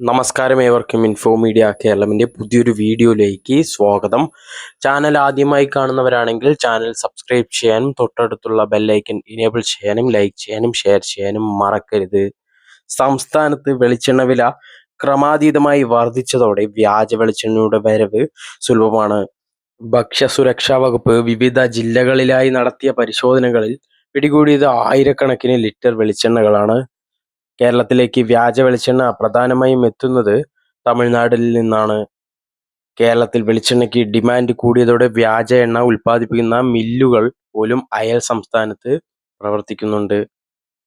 നമസ്കാരം ഏവർക്കും info media കേരളമിന്റെ പുതിയൊരു വീഡിയോയിലേക്ക് സ്വാഗതം. ചാനൽ ആദ്യമായി കാണുന്നവരാണെങ്കിൽ ചാനൽ സബ്സ്ക്രൈബ് ചെയ്യാനും തൊട്ടടുത്തുള്ള ബെല്ലൈക്കൻ ഇനേബിൾ ചെയ്യാനും ലൈക്ക് ചെയ്യാനും ഷെയർ ചെയ്യാനും മറക്കരുത്. സംസ്ഥാനത്ത് വെളിച്ചെണ്ണ വില ക്രമാതീതമായി വർദ്ധിച്ചതോടെ വ്യാജ വെളിച്ചെണ്ണയുടെ വരവ് സുലഭമാണ്. ഭക്ഷ്യസുരക്ഷാ വകുപ്പ് വിവിധ ജില്ലകളിലായി നടത്തിയ പരിശോധനകളിൽ പിടികൂടിയത് ആയിരക്കണക്കിന് ലിറ്റർ വെളിച്ചെണ്ണകളാണ്. കേരളത്തിലേക്ക് വ്യാജ വെളിച്ചെണ്ണ പ്രധാനമായും എത്തുന്നത് തമിഴ്നാടിൽ നിന്നാണ്. കേരളത്തിൽ വെളിച്ചെണ്ണയ്ക്ക് ഡിമാൻഡ് കൂടിയതോടെ വ്യാജ എണ്ണ ഉൽപ്പാദിപ്പിക്കുന്ന മില്ലുകൾ പോലും അയൽ സംസ്ഥാനത്ത് പ്രവർത്തിക്കുന്നുണ്ട്.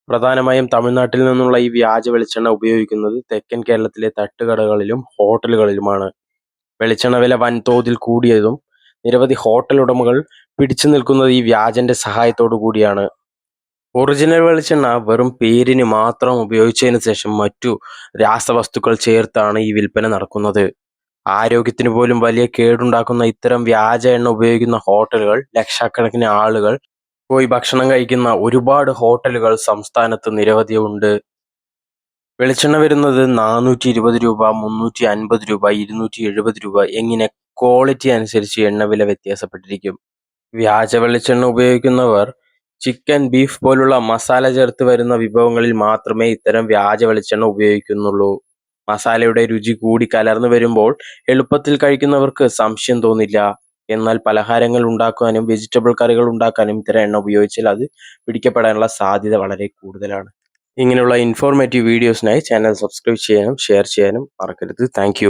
പ്രധാനമായും തമിഴ്നാട്ടിൽ നിന്നുള്ള ഈ വ്യാജ വെളിച്ചെണ്ണ ഉപയോഗിക്കുന്നത് തെക്കൻ കേരളത്തിലെ തട്ടുകടകളിലും ഹോട്ടലുകളിലുമാണ്. വെളിച്ചെണ്ണ വില വൻതോതിൽ കൂടിയതും നിരവധി ഹോട്ടൽ ഉടമകൾ പിടിച്ചു നിൽക്കുന്നത് ഈ വ്യാജന്റെ സഹായത്തോടു കൂടിയാണ്. ഒറിജിനൽ വെളിച്ചെണ്ണ വെറും പേരിന് മാത്രം ഉപയോഗിച്ചതിന് ശേഷം മറ്റു രാസവസ്തുക്കൾ ചേർത്താണ് ഈ വിൽപ്പന നടക്കുന്നത്. ആരോഗ്യത്തിന് പോലും വലിയ കേടുണ്ടാക്കുന്ന ഇത്തരം വ്യാജ എണ്ണ ഉപയോഗിക്കുന്ന ഹോട്ടലുകൾ ലക്ഷക്കണക്കിന് ആളുകൾ പോയി ഭക്ഷണം കഴിക്കുന്ന ഒരുപാട് ഹോട്ടലുകൾ സംസ്ഥാനത്ത് നിരവധി ഉണ്ട്. വെളിച്ചെണ്ണ വരുന്നത് നാനൂറ്റി ഇരുപത് രൂപ മുന്നൂറ്റി അൻപത് രൂപ ഇരുന്നൂറ്റി എഴുപത് രൂപ എങ്ങനെ ക്വാളിറ്റി അനുസരിച്ച് എണ്ണ വില വ്യത്യാസപ്പെട്ടിരിക്കും. വ്യാജ വെളിച്ചെണ്ണ ഉപയോഗിക്കുന്നവർ ചിക്കൻ ബീഫ് പോലുള്ള മസാല ചേർത്ത് വരുന്ന വിഭവങ്ങളിൽ മാത്രമേ ഇത്തരം വ്യാജ വെളിച്ചെണ്ണ ഉപയോഗിക്കുന്നുള്ളൂ. മസാലയുടെ രുചി കൂടി കലർന്നു വരുമ്പോൾ എളുപ്പത്തിൽ കഴിക്കുന്നവർക്ക് സംശയം തോന്നില്ല. എന്നാൽ പലഹാരങ്ങൾ ഉണ്ടാക്കാനും വെജിറ്റബിൾ കറികൾ ഉണ്ടാക്കാനും ഇത്തരം എണ്ണ ഉപയോഗിച്ചാൽ അത് പിടിക്കപ്പെടാനുള്ള സാധ്യത വളരെ കൂടുതലാണ്. ഇങ്ങനെയുള്ള ഇൻഫോർമേറ്റീവ് വീഡിയോസിനായി ചാനൽ സബ്സ്ക്രൈബ് ചെയ്യാനും ഷെയർ ചെയ്യാനും മറക്കരുത്. താങ്ക്